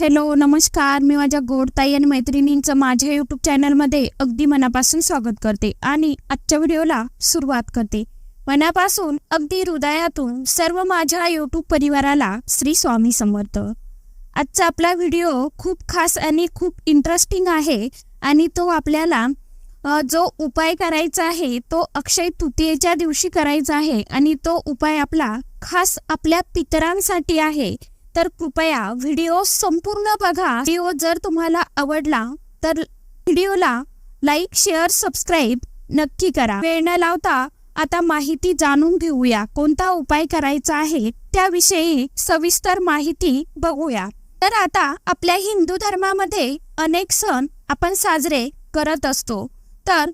Hello नमस्कार. मी माझ्या गोडताई आणि मैत्रिणींचं माझ्या यूट्यूब चॅनलमध्ये अगदी मनापासून स्वागत करते आणि आजच्या व्हिडिओला सुरुवात करते. मनापासून अगदी हृदयातून सर्व माझ्या यूट्यूब परिवाराला श्री स्वामी समर्थ. आजचा आपला व्हिडिओ खूप खास आणि खूप इंटरेस्टिंग आहे आणि तो आपल्याला जो उपाय करायचा आहे तो अक्षय तृतीयेच्या दिवशी करायचा आहे आणि तो उपाय आपला खास आपल्या पितरांसाठी आहे. तर कृपया व्हिडिओ संपूर्ण बघा. व्हिडिओ जर तुम्हाला आवडला तर व्हिडिओला लाईक शेअर सबस्क्राईब नक्की करा. वेळ न लावता आता माहिती जाणून घेऊया. कोणता उपाय करायचा आहे त्याविषयी सविस्तर माहिती बघूया. तर आता आपल्या हिंदू धर्मामध्ये अनेक सण आपण साजरे करत असतो. तर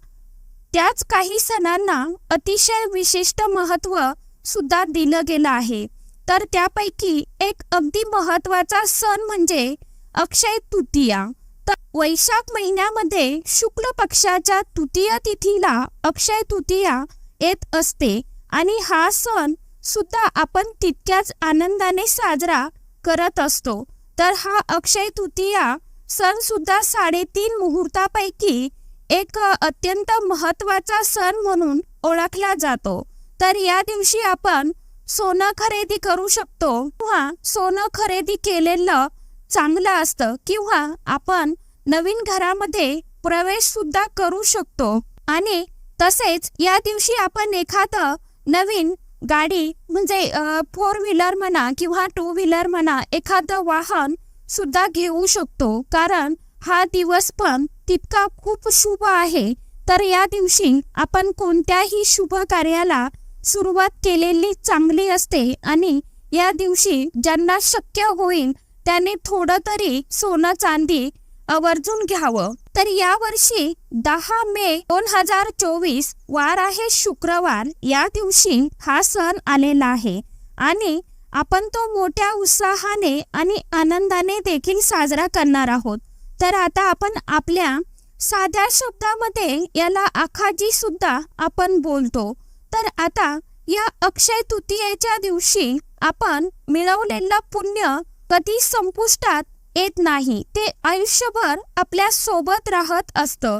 त्याच काही सणांना अतिशय विशिष्ट महत्त्व सुद्धा दिलं गेलं आहे. तर त्यापैकी एक अगदी महत्त्वाचा सण म्हणजे अक्षय तृतीया. तर वैशाख महिन्यामध्ये शुक्ल पक्षाच्या तृतीय तिथीला अक्षय तृतीया येत असते आणि हा सण सुद्धा आपण तितक्याच आनंदाने साजरा करत असतो. तर हा अक्षय तृतीया सण सुद्धा साडेतीन मुहूर्तापैकी एक अत्यंत महत्त्वाचा सण म्हणून ओळखला जातो. तर या दिवशी आपण सोनं खरेदी करू शकतो. किंवा सोनं खरेदी केलेलं चांगलं असतं. किंवा आपण नवीन घरामध्ये प्रवेश सुद्धा करू शकतो. आणि तसेच या दिवशी आपण एखादं नवीन गाडी म्हणजे फोर व्हीलर म्हणा किंवा टू व्हीलर म्हणा एखादं वाहन सुद्धा घेऊ शकतो. कारण हा दिवस पण तितका खूप शुभ आहे. तर या दिवशी आपण कोणत्याही शुभ कार्याला सुरुवात केलेली चांगली असते आणि या दिवशी ज्यांना शक्य होईल त्याने थोडं तरी सोनं चांदी आवर्जून घ्यावं. तर या वर्षी दहा मे दोन हजार चोवीस वार आहे शुक्रवार. या दिवशी हा सण आलेला आहे आणि आपण तो मोठ्या उत्साहाने आणि आनंदाने देखील साजरा करणार आहोत. तर आता आपण आपल्या साध्या शब्दामध्ये याला आखाजी सुद्धा आपण बोलतो. तर आता या अक्षय तृतीयेच्या दिवशी आपण मिळवलेलं पुण्य कधी संपुष्टात येत नाही ते आयुष्यभर आपल्यासोबत राहत असतं.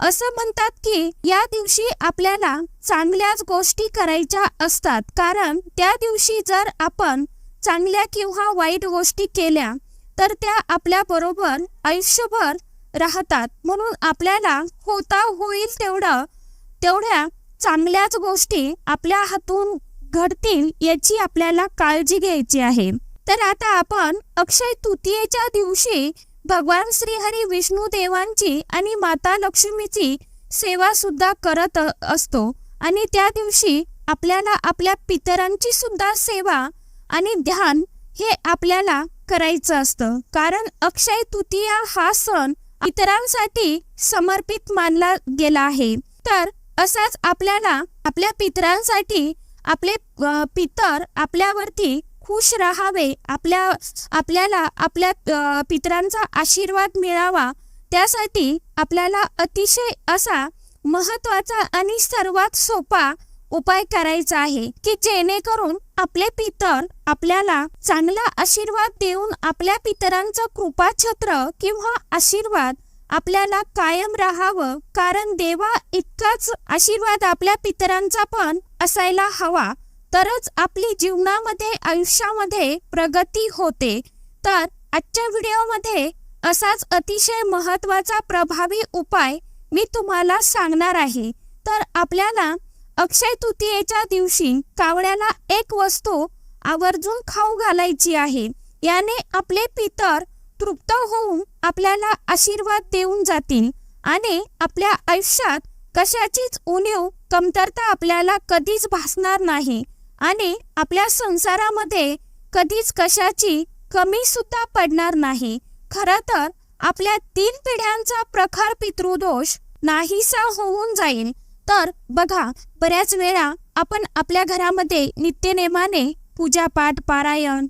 असं म्हणतात की या दिवशी आपल्याला चांगल्याच गोष्टी करायच्या असतात. कारण त्या दिवशी जर आपण चांगल्या किंवा वाईट गोष्टी केल्या तर त्या आपल्या बरोबर आयुष्यभर राहतात. म्हणून आपल्याला होता होईल तेवढं तेवढ्या चांगल्याच गोष्टी आपल्या हातून घडतील याची आपल्याला काळजी घ्यायची आहे. तर आता आपण अक्षय तृतीयेच्या दिवशी भगवान श्रीहरी विष्णू देवांची आणि माता लक्ष्मीची सेवा सुद्धा करत असतो. आणि त्या दिवशी आपल्याला आपल्या पितरांची सुद्धा सेवा आणि ध्यान हे आपल्याला करायचं असतं. कारण अक्षय तृतीया हा सण इतरांसाठी समर्पित मानला गेला आहे. तर असाच आपल्याला आपल्या पितरांसाठी आपले पितर आपल्यावरती खुश राहावे आपल्या आपल्याला आपल्या पितरांचा आशीर्वाद मिळावा त्यासाठी आपल्याला अतिशय असा महत्त्वाचा आणि सर्वात सोपा उपाय करायचा आहे की जेणेकरून आपले पितर आपल्याला चांगला आशीर्वाद देऊन आपल्या पितरांचं कृपाछत्र किंवा आशीर्वाद आपल्याला कायम राहावं कारण देवा इतकाच आशीर्वाद आपल्या पितरांचा पण असायला हवा. तरच आपली जीवनामध्ये आयुष्यामध्ये प्रगती होते. तर आजच्या व्हिडिओमध्ये असाच अतिशय महत्त्वाचा प्रभावी उपाय मी तुम्हाला सांगणार आहे. तर आपल्याला अक्षय तृतीयेच्या दिवशी कावळ्याला एक वस्तू आवर्जून खाऊ घालायची आहे. याने आपले पितर तृप्त होऊन आपल्याला आशीर्वाद देऊन जातील आणि आपल्या आयुष्यात कशाचीच उणीव कमतरता आपल्याला कधीच भासणार नाही आणि आपल्या संसारामध्ये कधीच कशाची कमी सुद्धा पडणार नाही. खरं तर आपल्या तीन पिढ्यांचा प्रखर पितृदोष नाहीसा होऊन जाईल. तर बघा बऱ्याच वेळा आपण आपल्या घरामध्ये नित्यनेमाने पूजापाठ पारायण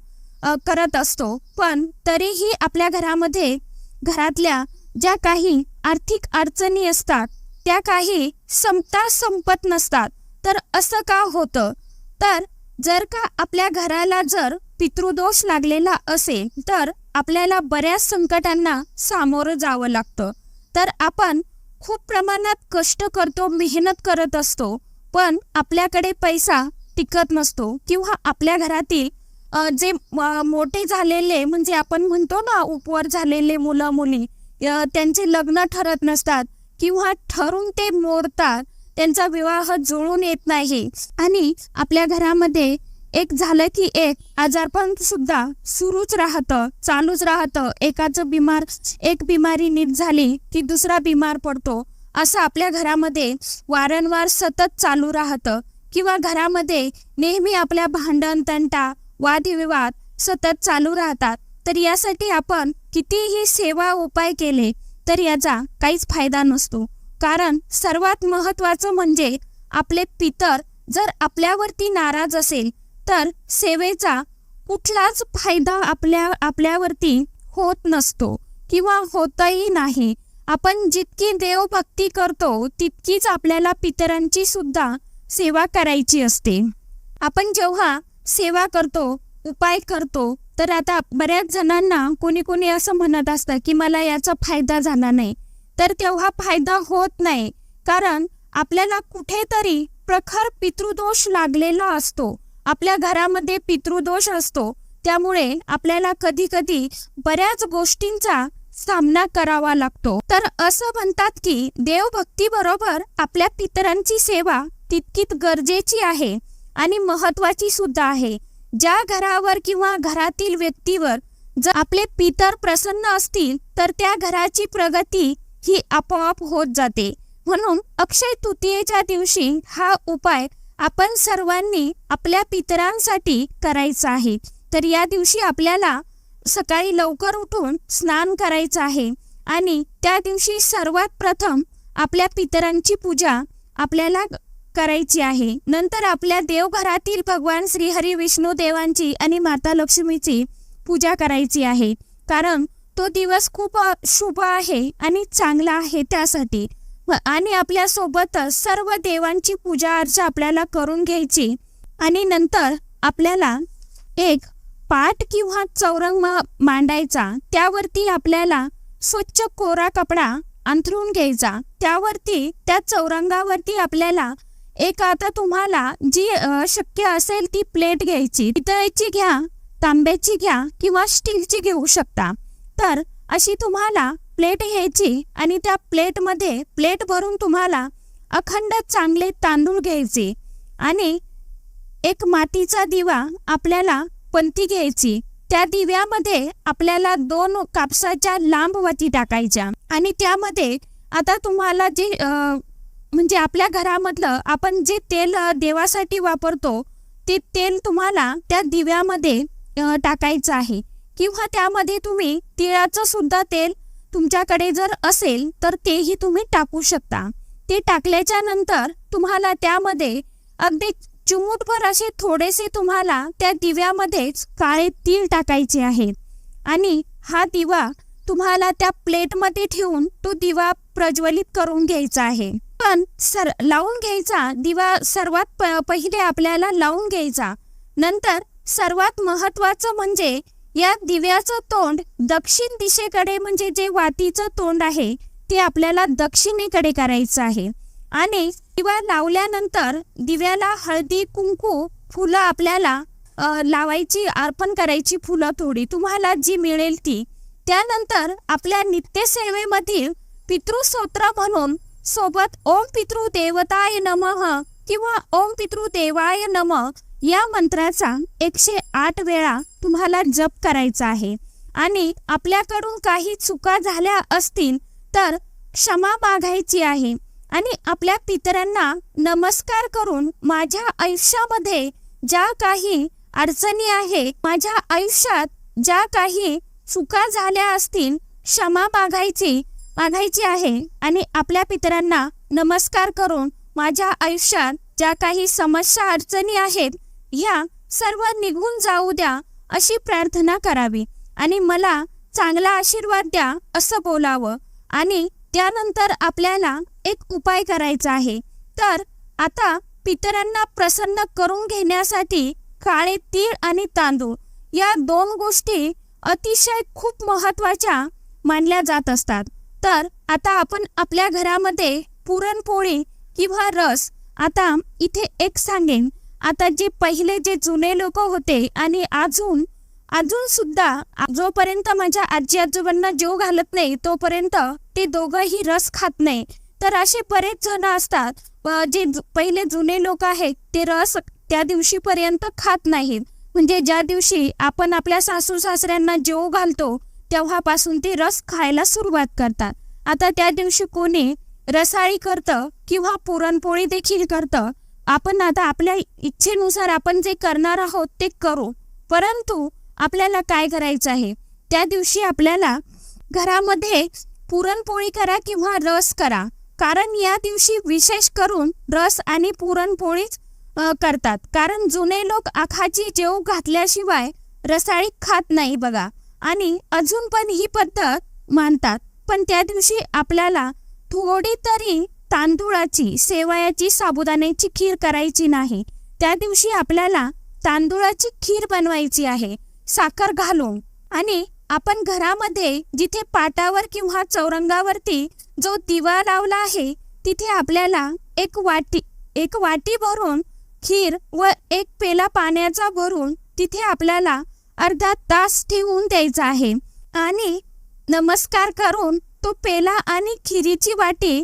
करत असतो. पण तरीही आपल्या घरामध्ये घरातल्या ज्या काही आर्थिक अडचणी असतात त्या काही संपता संपत नसतात. तर असं का होतं? तर जर का आपल्या घराला जर पितृदोष लागलेला असेल तर आपल्याला बऱ्याच संकटांना सामोरं जावं लागतं. तर आपण खूप प्रमाणात कष्ट करतो मेहनत करत असतो. पण आपल्याकडे पैसा टिकत नसतो किंवा आपल्या घरातील जे मोठे झालेले म्हणजे आपण म्हणतो ना उपवर झालेले मुलं मुली त्यांचे लग्न ठरत नसतात किंवा ठरून ते मोडतात त्यांचा विवाह जुळून येत नाही. आणि आपल्या घरामध्ये एक झालं की एक आजारपण सुद्धा सुरूच राहतं चालूच राहतं. एकाचं बिमार एक बिमारी नीट झाली की दुसरा बिमार पडतो. असं आपल्या घरामध्ये वारंवार सतत चालू राहतं. किंवा घरामध्ये नेहमी आपल्या भांडण तंटा वादविवाद सतत चालू राहतात. तर यासाठी आपण कितीही सेवा उपाय केले तर याचा काहीच फायदा नसतो. कारण सर्वात महत्त्वाचं म्हणजे आपले पितर जर आपल्यावरती नाराज असेल तर सेवेचा कुठलाच फायदा आपल्या आपल्यावरती होत नसतो किंवा होतही नाही. आपण जितकी देवभक्ती करतो तितकीच आपल्याला पितरांची सुद्धा सेवा करायची असते. आपण जेव्हा सेवा करतो उपाय करतो तर आता बऱ्याच जणांना कोणी कोणी असं म्हणत असतं की मला याचा फायदा झाला नाही. तर तेव्हा फायदा होत नाही. कारण आपल्याला कुठेतरी प्रखर पितृदोष लागलेला असतो. आपल्या घरामध्ये पितृदोष असतो. त्यामुळे आपल्याला कधी कधी बऱ्याच गोष्टींचा सामना करावा लागतो. तर असं म्हणतात की देवभक्ती बरोबर आपल्या पितरांची सेवा तितकीच गरजेची आहे. आणि महत्वाची सुद्धा आहे. ज्या घरावर किंवा घरातील व्यक्तीवर जर आपले पितर प्रसन्न असतील तर त्या घराची प्रगती ही आपोआप होत जाते. म्हणून अक्षय तृतीयेच्या दिवशी हा उपाय आपण सर्वांनी आपल्या पितरांसाठी करायचा आहे. तर या दिवशी आपल्याला सकाळी लवकर उठून स्नान करायचं आहे आणि त्या दिवशी सर्वात प्रथम आपल्या पितरांची पूजा आपल्याला करायची आहे. नंतर आपल्या देवघरातील भगवान श्रीहरी विष्णू देवांची आणि माता लक्ष्मीची पूजा करायची आहे. कारण तो दिवस खूप शुभ आहे आणि चांगला आहे त्यासाठी. आणि आपल्या सोबतच सर्व देवांची पूजा अर्चा आपल्याला करून घ्यायची. आणि नंतर आपल्याला एक पाट किंवा चौरंग मांडायचा. त्यावरती आपल्याला स्वच्छ कोरा कपडा अंथरून घ्यायचा. त्यावरती त्या चौरंगावरती आपल्याला एक आता तुम्हाला जी शक्य असेल ती प्लेट घ्यायची. पितळेची घ्या तांब्याची घ्या किंवा स्टीलची घेऊ शकता. तर अशी तुम्हाला प्लेट घ्यायची आणि त्या प्लेटमध्ये प्लेट भरून तुम्हाला अखंड चांगले तांदूळ घ्यायचे आणि एक मातीचा दिवा आपल्याला पंथी घ्यायची. त्या दिव्यामध्ये आपल्याला दोन कापसाच्या लांब वती टाकायच्या आणि त्यामध्ये आता तुम्हाला जे म्हणजे आपल्या घरामधलं आपण जे तेल देवासाठी वापरतो ते तेल तुम्हाला त्या दिव्यामध्ये टाकायचं आहे. किंवा त्यामध्ये तुम्ही तिळाचं सुद्धा तेल तुमच्याकडे जर असेल तर तेही तुम्ही टाकू शकता. ते टाकल्याच्या नंतर तुम्हाला त्यामध्ये अगदी चिमूटभर असे थोडेसे तुम्हाला त्या दिव्यामध्येच काळे तीळ टाकायचे आहेत. आणि हा दिवा तुम्हाला त्या प्लेटमध्ये ठेवून तो दिवा प्रज्वलित करून घ्यायचा आहे. पण सर लावून घ्यायचा. दिवा सर्वात प- पहिले आपल्याला लावून घ्यायचा. नंतर सर्वात महत्वाचं म्हणजे या दिव्याचं तोंड दक्षिण दिशेकडे म्हणजे जे वातीचं तोंड आहे ते आपल्याला दक्षिणेकडे करायचं आहे. आणि दिवा लावल्यानंतर दिव्याला हळदी कुंकू फुलं आपल्याला लावायची अर्पण करायची फुलं थोडी तुम्हाला जी मिळेल ती. त्यानंतर आपल्या नित्यसेवेमधील पितृस्तोत्र म्हणून सोबत ओम पितृ देवताय नमः किंवा ओम पितृ देवाय नम या मंत्राचा एकशे आठ वेळा तुम्हाला जप करायचा आहे. आणि आपल्याकडून काही चुका झाल्या असतील तर क्षमा मागायची आहे. आणि आपल्या पितरांना नमस्कार करून माझ्या आयुष्यामध्ये ज्या काही अडचणी आहे माझ्या आयुष्यात ज्या काही चुका झाल्या असतील क्षमा मागायची मागायची आहे आणि आपल्या पितरांना नमस्कार करून माझ्या आयुष्यात ज्या काही समस्या अडचणी आहेत ह्या सर्व निघून जाऊ द्या अशी प्रार्थना करावी आणि मला चांगला आशीर्वाद द्या असं बोलावं आणि त्यानंतर आपल्याला एक उपाय करायचा आहे. तर आता पितरांना प्रसन्न करून घेण्यासाठी काळे तीळ आणि तांदूळ या दोन गोष्टी अतिशय खूप महत्त्वाच्या मानल्या जात असतात. तर आता आपण आपल्या घरामध्ये पुरणपोळी किंवा रस आता इथे एक सांगेन. आता जे पहिले जे जुने लोक होते आणि अजून अजून सुद्धा जोपर्यंत माझ्या आजी आजोबांना जेव घालत नाही तोपर्यंत ते दोघंही रस खात नाही. तर असे बरेच जण असतात जे पहिले जुने लोक आहेत ते रस त्या दिवशीपर्यंत खात नाहीत. म्हणजे ज्या दिवशी आपण आपल्या सासू सासऱ्यांना जेव घालतो तेव्हापासून ते रस खायला सुरुवात करतात. आता त्या दिवशी कोणी रसाळी करतं किंवा पुरणपोळी देखील करतं आपण आता आपल्या इच्छेनुसार आपण जे करणार आहोत ते करू. परंतु आपल्याला काय करायचं आहे? त्या दिवशी आपल्याला घरामध्ये पुरणपोळी करा किंवा रस करा. कारण या दिवशी विशेष करून रस आणि पुरणपोळीच करतात. कारण जुने लोक आखाची जेव घातल्याशिवाय रसाळी खात नाही बघा. आणि अजून पण ही पद्धत मानतात. पण त्या दिवशी आपल्याला थोडी तरी तांदूळाची सेवयाची साबुदाण्याची खीर करायची नाही. त्या दिवशी आपल्याला तांदूळाची खीर बनवायची आहे. साखर घालून. आणि आपण घरामध्ये जिथे पाटावर किंवा चौरंगावरती जो दिवा लावला आहे तिथे आपल्याला एक वाटी एक वाटी भरून खीर व एक पेला पाण्याचा भरून तिथे आपल्याला अर्धा तास ठेवून द्यायचा आहे. आणि नमस्कार करून तो पेला आणि खिरीची वाटी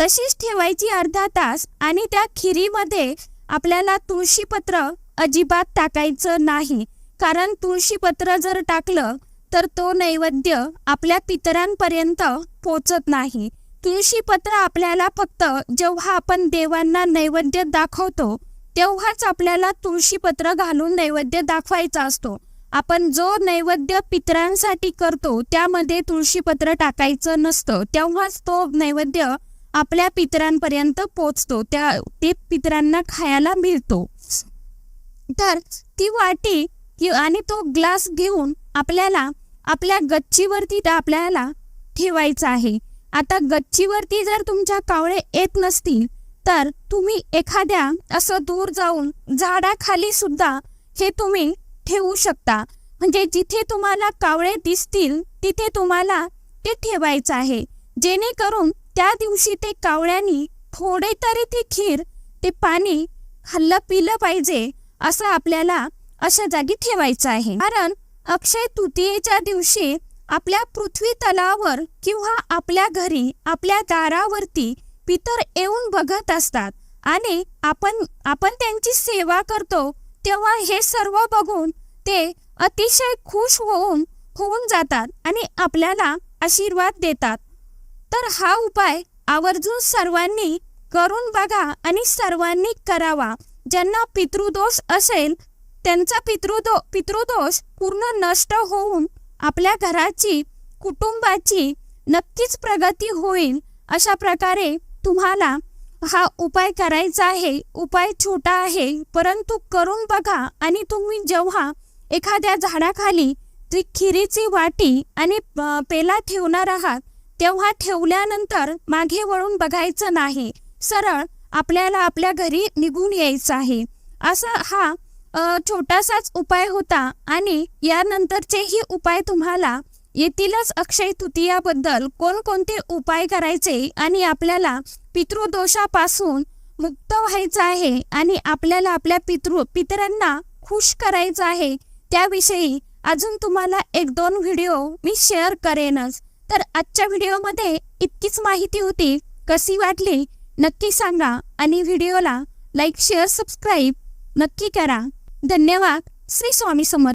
तशीच ठेवायची अर्धा तास आणि त्या खिरीमध्ये आपल्याला तुळशीपत्र अजिबात टाकायचं नाही. कारण तुळशीपत्र जर टाकलं तर तो नैवेद्य आपल्या पितरांपर्यंत पोचत नाही. तुळशीपत्र आपल्याला फक्त जेव्हा आपण देवांना नैवेद्य दाखवतो तेव्हाच आपल्याला तुळशीपत्र घालून नैवेद्य दाखवायचा असतो. आपण जो नैवेद्य पितरांसाठी करतो त्यामध्ये तुळशीपत्र टाकायचं नसतं. तेव्हाच तो नैवेद्य आपल्या पितरांपर्यंत पोचतो. त्या ते पितरांना खायला मिळतो. तर ती वाटी कि- आणि तो ग्लास घेऊन आपल्याला आपल्या गच्चीवरती आपल्याला ठेवायचं आहे. आता गच्चीवरती जर तुमच्या कावळे येत नसतील तर तुम्ही एखाद्या असं दूर जाऊन झाडाखाली सुद्धा हे तुम्ही ठेवू शकता. म्हणजे जिथे तुम्हाला कावळे दिसतील तिथे तुम्हाला ते ठेवायचं आहे. जेणेकरून त्या दिवशी ते कावळ्यांनी थोडे तरी ती खीर ते पाणी खाल्लं पिलं पाहिजे असं आपल्याला अशा जागी ठेवायचं आहे. कारण अक्षय तृतीयेच्या दिवशी आपल्या पृथ्वी तलावर किंवा आपल्या घरी आपल्या दारावरती पितर येऊन बघत असतात. आणि आपण आपण त्यांची सेवा करतो तेव्हा हे सर्व बघून ते अतिशय खुश होऊन होऊन जातात आणि आपल्याला आशीर्वाद देतात. तर हा उपाय आवर्जून सर्वांनी करून बघा आणि सर्वांनी करावा. ज्यांना पितृदोष असेल त्यांचा पितृदो पितृदोष पूर्ण नष्ट होऊन आपल्या घराची कुटुंबाची नक्कीच प्रगती होईल अशा प्रकारे तुम्हाला हा उपाय करायचा आहे उपाय छोटा आहे परंतु करून बघा आणि तुम्ही जेव्हा एखाद्या झाडाखाली ती खिरीची वाटी आणि पेला ठेवणार आहात तेव्हा ठेवल्यानंतर मागे वळून बघायचं नाही. सरळ आपल्याला आपल्या घरी निघून यायचं आहे. असा हा छोटासाच उपाय होता आणि यानंतरचेही उपाय तुम्हाला येथीलच अक्षय तृतीयाबद्दल कोणकोणते उपाय करायचे आणि आपल्याला पितृदोषापासून मुक्त व्हायचं आहे आणि आपल्याला आपल्या पितृ पितरांना खुश करायचं आहे त्याविषयी अजून तुम्हाला एक दोन व्हिडिओ मी शेअर करेनच. तर आजच्या व्हिडिओमध्ये इतकीच माहिती होती. कशी वाटली? नक्की सांगा आणि व्हिडिओला लाईक शेअर सबस्क्राईब नक्की करा. धन्यवाद. श्री स्वामी समर्थ